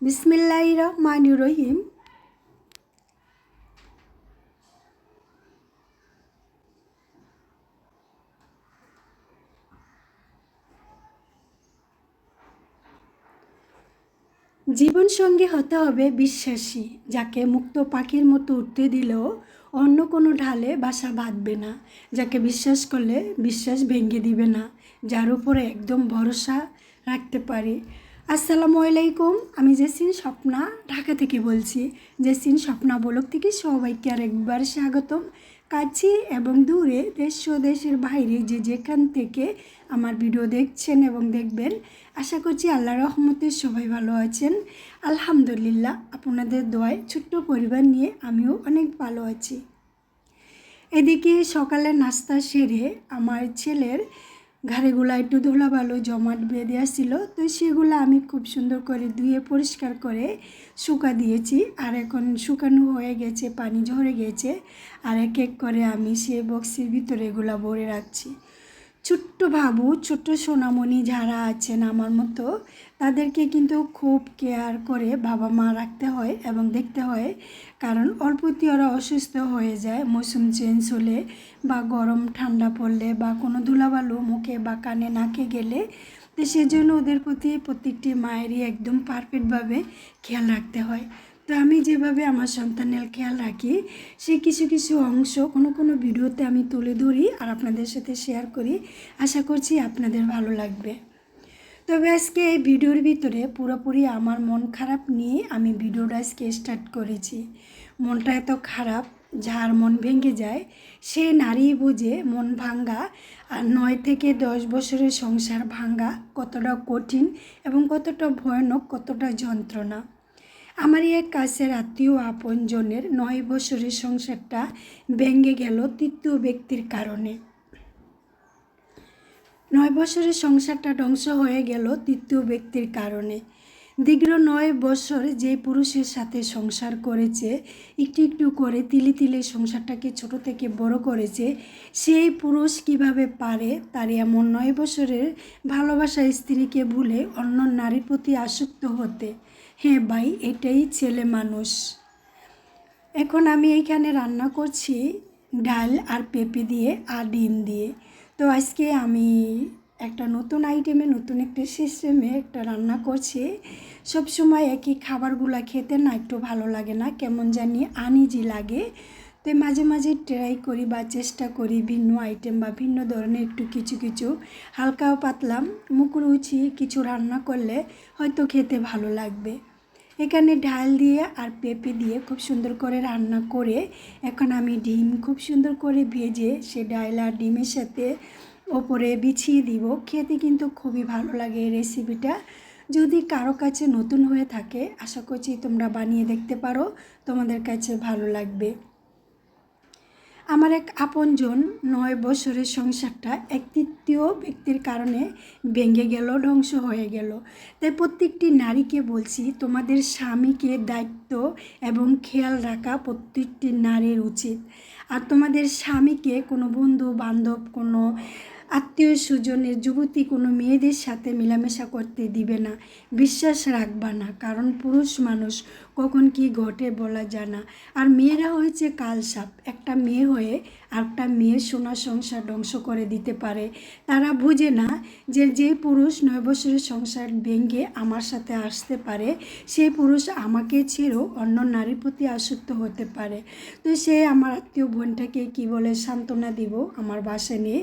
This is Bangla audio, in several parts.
বিসমিল্লাহ রহমান রহিম। জীবনসঙ্গী হতে হবে বিশ্বাসী, যাকে মুক্ত পাখির মতো উঠতে দিলেও অন্য কোনো ঢালে বাসা বাঁধবে না, যাকে বিশ্বাস করলে বিশ্বাস ভেঙে দিবে না, যার উপরে একদম ভরসা রাখতে পারি। আসসালামু আলাইকুম, আমি জেসিন স্বপ্না, ঢাকা থেকে বলছি। জেসিন স্বপ্না বলক থেকে সবাইকে আরেকবার স্বাগতম। কাছে এবং দূরে দেশ ও দেশের বাইরে যে যেখান থেকে আমার ভিডিও দেখছেন এবং দেখবেন, আশা করছি আল্লাহ রহমতে সবাই ভালো আছেন। আলহামদুলিল্লাহ, আপনাদের দোয়ায় ছোট্ট পরিবার নিয়ে আমিও অনেক ভালো আছি। এদিকে সকালে নাস্তা সেরে আমার ছেলের ঘাড়েগুলো একটু ধুলাবালু জমাট বেঁধে আসছিল। তো সেগুলো আমি খুব সুন্দর করে ধুয়ে পরিষ্কার করে শুকা দিয়েছি। আর এখন শুকানো হয়ে গেছে, পানি ঝরে গেছে। আর এক এক করে আমি সে বক্সের ভিতরে এগুলো ভরে রাখছি। ছোট্ট ভাবু ছোট্ট সোনামণি যারা আছেন আমার মতো, তাদেরকে কিন্তু খুব কেয়ার করে বাবা মা রাখতে হয় এবং দেখতে হয়। কারণ অল্পতি ওরা অসুস্থ হয়ে যায়, মৌসুম চেঞ্জ হলে বা গরম ঠান্ডা পড়লে বা কোনো ধুলাবালু মুখে বা কানে নাকে গেলে, তো সেজন্য ওদের প্রতি প্রত্যেকটি মায়েরই একদম পারফেক্টভাবে খেয়াল রাখতে হয়। তো আমি যেভাবে আমার সন্তানের খেয়াল রাখি সেই কিছু কিছু অংশ কোনো কোনো ভিডিওতে আমি তুলে ধরি আর আপনাদের সাথে শেয়ার করি। আশা করছি আপনাদের ভালো লাগবে। তবে আজকে এই ভিডিওর ভিতরে পুরোপুরি আমার মন খারাপ নিয়ে আমি ভিডিওটা আজকে স্টার্ট করেছি। মনটা এত খারাপ, যার মন ভেঙে যায়, সে নারী বুঝে মন ভাঙ্গা আর নয় থেকে দশ বছরের সংসার ভাঙ্গা কতটা কঠিন এবং কতটা ভয়ানক, কতটা যন্ত্রণা। আমারই এক কাছের আত্মীয় আপনজনের নয় বছরের সংসারটা ভেঙে গেল তৃতীয় ব্যক্তির কারণে। নয় বছরের সংসারটা ধ্বংস হয়ে গেল তৃতীয় ব্যক্তির কারণে। দীর্ঘ নয় বছর যে পুরুষের সাথে সংসার করেছে, একটু একটু করে তিলে তিলে সংসারটাকে ছোট থেকে বড় করেছে, সেই পুরুষ কীভাবে পারে তার এমন নয় বছরের ভালোবাসা স্ত্রীকে ভুলে অন্য নারীর প্রতি আসক্ত হতে। হ্যাঁ ভাই, এটাই ছেলে মানুষ। এখন আমি এইখানে রান্না করছি ডাল আর পেঁপে দিয়ে আর ডিম দিয়ে। তো আজকে আমি একটা নতুন আইটেমে, নতুন একটা সিস্টেমে একটা রান্না করছি। সব সময় একই খাবারগুলো খেতে না একটু ভালো লাগে না, কেমন জানি আনইজি লাগে। তো মাঝে মাঝে ট্রাই করি বা চেষ্টা করি ভিন্ন আইটেম বা ভিন্ন ধরনের একটু কিছু কিছু। হালকাও পাতলাম, মুখরুচি কিছু রান্না করলে হয়তো খেতে ভালো লাগবে। এখানে ডাল দিয়ে আর পেঁপে দিয়ে খুব সুন্দর করে রান্না করে। এখন আমি ডিম খুব সুন্দর করে ভেজে সে ডাল আর ডিমের সাথে ওপরে বিছিয়ে দিব। খেতে কিন্তু খুবই ভালো লাগে এই রেসিপিটা যদি কারও কাছে নতুন হয়ে থাকে, আশা করছি তোমরা বানিয়ে দেখতে পারো। তোমাদের কাছে ভালো লাগবে। আমার এক আপনজন নয় বছরের সংসারটা এক তৃতীয় ব্যক্তির কারণে ভেঙে গেল, ধ্বংস হয়ে গেল। তাই প্রত্যেকটি নারীকে বলছি, তোমাদের স্বামীকে দায়িত্ব এবং খেয়াল রাখা প্রত্যেকটি নারীর উচিত। আর তোমাদের স্বামীকে কোনো বন্ধু বান্ধব কোনো আত্মীয় স্বজনের, যুবতী কোনো মেয়েদের সাথে মেলামেশা করতে দিবে না। বিশ্বাস রাখবা না, কারণ পুরুষ মানুষ কখন কি ঘটে বলা যায় না। আর মেয়েরা হয়েছে কালসাপ একটা মেয়ে হয়ে আরেকটা মেয়ের সোনা সংসার ধ্বংস করে দিতে পারে। তারা বুঝে না যে যে পুরুষ নয় বছরের সংসার ভেঙে আমার সাথে আসতে পারে সেই পুরুষ আমাকে ছেড়েও অন্য নারীর প্রতি আসক্ত হতে পারে। তো সে আমার আত্মীয় বোনটাকে কি বলে সান্ত্বনা দিব আমার বাসা নিয়ে?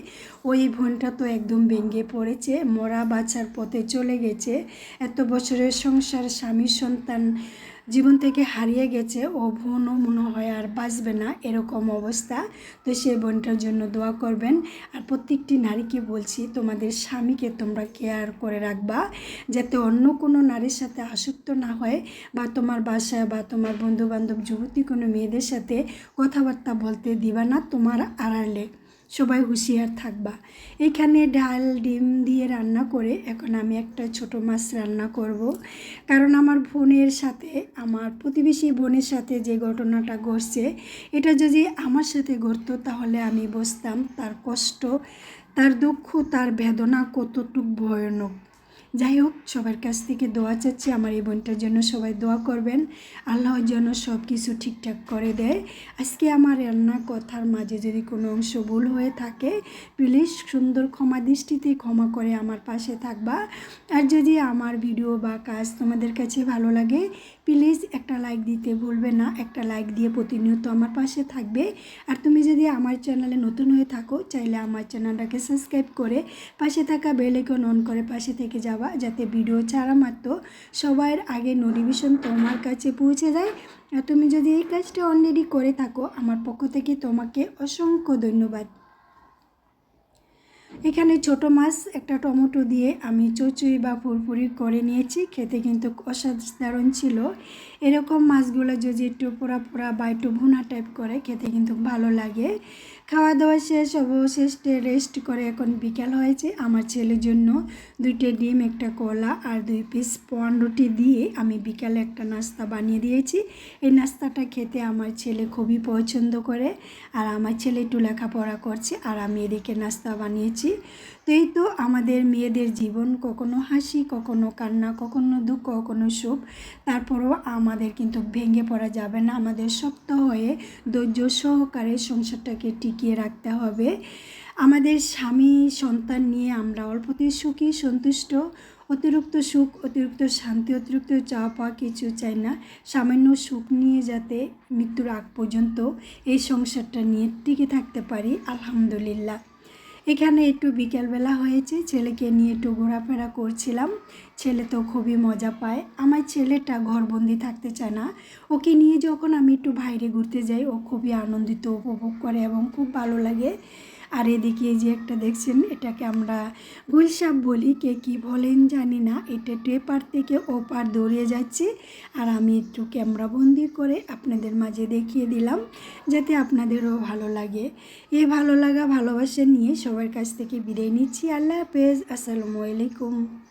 ওই বোনটা তো একদম ভেঙে পড়েছে, মরা বাচ্চার পথে চলে গেছে। এত বছরের সংসার স্বামী সন্তান জীবন থেকে হারিয়ে গেছে, ও বোনও মনে হয় আর বাঁচবে না এরকম অবস্থা। তো সে বোনটার জন্য দোয়া করবেন। আর প্রত্যেকটি নারীকে বলছি, তোমাদের স্বামীকে তোমরা কেয়ার করে রাখবা, যাতে অন্য কোনো নারীর সাথে আসক্ত না হয় বা তোমার বাসায় বা তোমার বন্ধুবান্ধব, যুবতী কোনো মেয়েদের সাথে কথাবার্তা বলতে দিবা না তোমার আড়ালে। সবাই হুঁশিয়ার থাকবা। এখানে ডাল, ডিম দিয়ে রান্না করে এখন আমি একটা ছোট মাছ রান্না করব। কারণ আমার বোনের সাথে, আমার প্রতিবেশী বোনের সাথে যে ঘটনাটা ঘটছে, এটা যদি আমার সাথে ঘটতো তাহলে আমি বসতাম তার কষ্ট, তার দুঃখ, তার বেদনা কতটুক ভয়ানক। যাই হোক সবার কাছ থেকে দোয়া চাচ্ছি আমার এই বোনটার জন্য সবাই দোয়া করবেন। আল্লাহর জন্য সব কিছু ঠিকঠাক করে দেয়। আজকে আমার রান্না কথার মাঝে যদি কোনো অংশ ভুল হয়ে থাকে, প্লিজ সুন্দর ক্ষমা দৃষ্টিতে ক্ষমা করে আমার পাশে থাকবা। আর যদি আমার ভিডিও বা কাজ তোমাদের কাছে ভালো লাগে, প্লিজ একটা লাইক দিতে ভুলবে না। একটা লাইক দিয়ে প্রতিনিয়ত আমার পাশে থাকবে। আর তুমি যদি আমার চ্যানেলে নতুন হয়ে থাকো, চাইলে আমার চ্যানেলটাকে সাবস্ক্রাইব করে পাশে থাকা বেল আইকন অন করে পাশে থেকে যাবা যাতে ভিডিও ছাড়া মাত্র সবার আগে নোটিফিকেশন তোমার কাছে পৌঁছে যায়। আর তুমি যদি এই কাজটা অলরেডি করে থাকো, আমার পক্ষ থেকে তোমাকে অসংখ্য ধন্যবাদ। এখানে ছোট মাছ, একটা টমেটো দিয়ে আমি চচুই বা পুরপুরি করে নিয়েছি। খেতে কিন্তু অসাধারণ ছিল। এরকম মাছগুলো যদি একটু পোড়া পোড়া বা একটু ভুনা টাইপ করে, খেতে কিন্তু ভালো লাগে। খাওয়া দাওয়া শেষ, অবশেষে রেস্ট করে এখন বিকাল হয়েছে। আমার ছেলের জন্য দুইটা ডিম, একটা কলা আর দুই পিস পন রুটি দিয়ে আমি বিকালে একটা নাস্তা বানিয়ে দিয়েছি। এই নাস্তাটা খেতে আমার ছেলে খুবই পছন্দ করে আর আমার ছেলে একটু লেখাপড়া করছে আর আমি এদিকে নাস্তা বানিয়েছি। তো এই তো আমাদের মেয়েদের জীবন, কখনো হাসি, কখনো কান্না, কখনো দুঃখ, কখনো সুখ তারপরও আমাদের কিন্তু ভেঙে পড়া যাবে না। আমাদের শক্ত হয়ে ধৈর্য সহকারে সংসারটাকে টিকিয়ে রাখতে হবে। আমাদের স্বামী, সন্তান নিয়ে আমরা অল্পতে সুখী, সন্তুষ্ট। অতিরিক্ত সুখ, অতিরিক্ত শান্তি, অতিরিক্ত চাওয়া পাওয়া কিছু চাই না। সামান্য সুখ নিয়ে যাতে মৃত্যুর আগ পর্যন্ত এই সংসারটা নিয়ে টিকে থাকতে পারি। আলহামদুলিল্লাহ। এখানে একটু বিকেলবেলা হয়েছে, ছেলেকে নিয়ে একটু ঘোরাফেরা করছিলাম। ছেলে তো খুবই মজা পায়। আমার ছেলেটা ঘরবন্দি থাকতে চায় না। ওকে নিয়ে যখন আমি একটু বাইরে ঘুরতে যাই, ও খুবই আনন্দিত, উপভোগ করে এবং খুব ভালো লাগে। আর এদিকে যে একটা দেখছেন, এটাকে আমরা গুলশাপ বলি, কে কি বলেন জানি না, এটা টেপার থেকে ওপার দৌড়িয়ে যাচ্ছে। আর আমি একটু ক্যামেরা বন্দি করে আপনাদের মাঝে দেখিয়ে দিলাম, যাতে আপনাদেরও ভালো লাগে। এ ভালো লাগা, ভালোবাসা নিয়ে সবার কাছ থেকে বিদায় নিচ্ছি। আল্লাহ হাফেজ, আসসালামু আলাইকুম।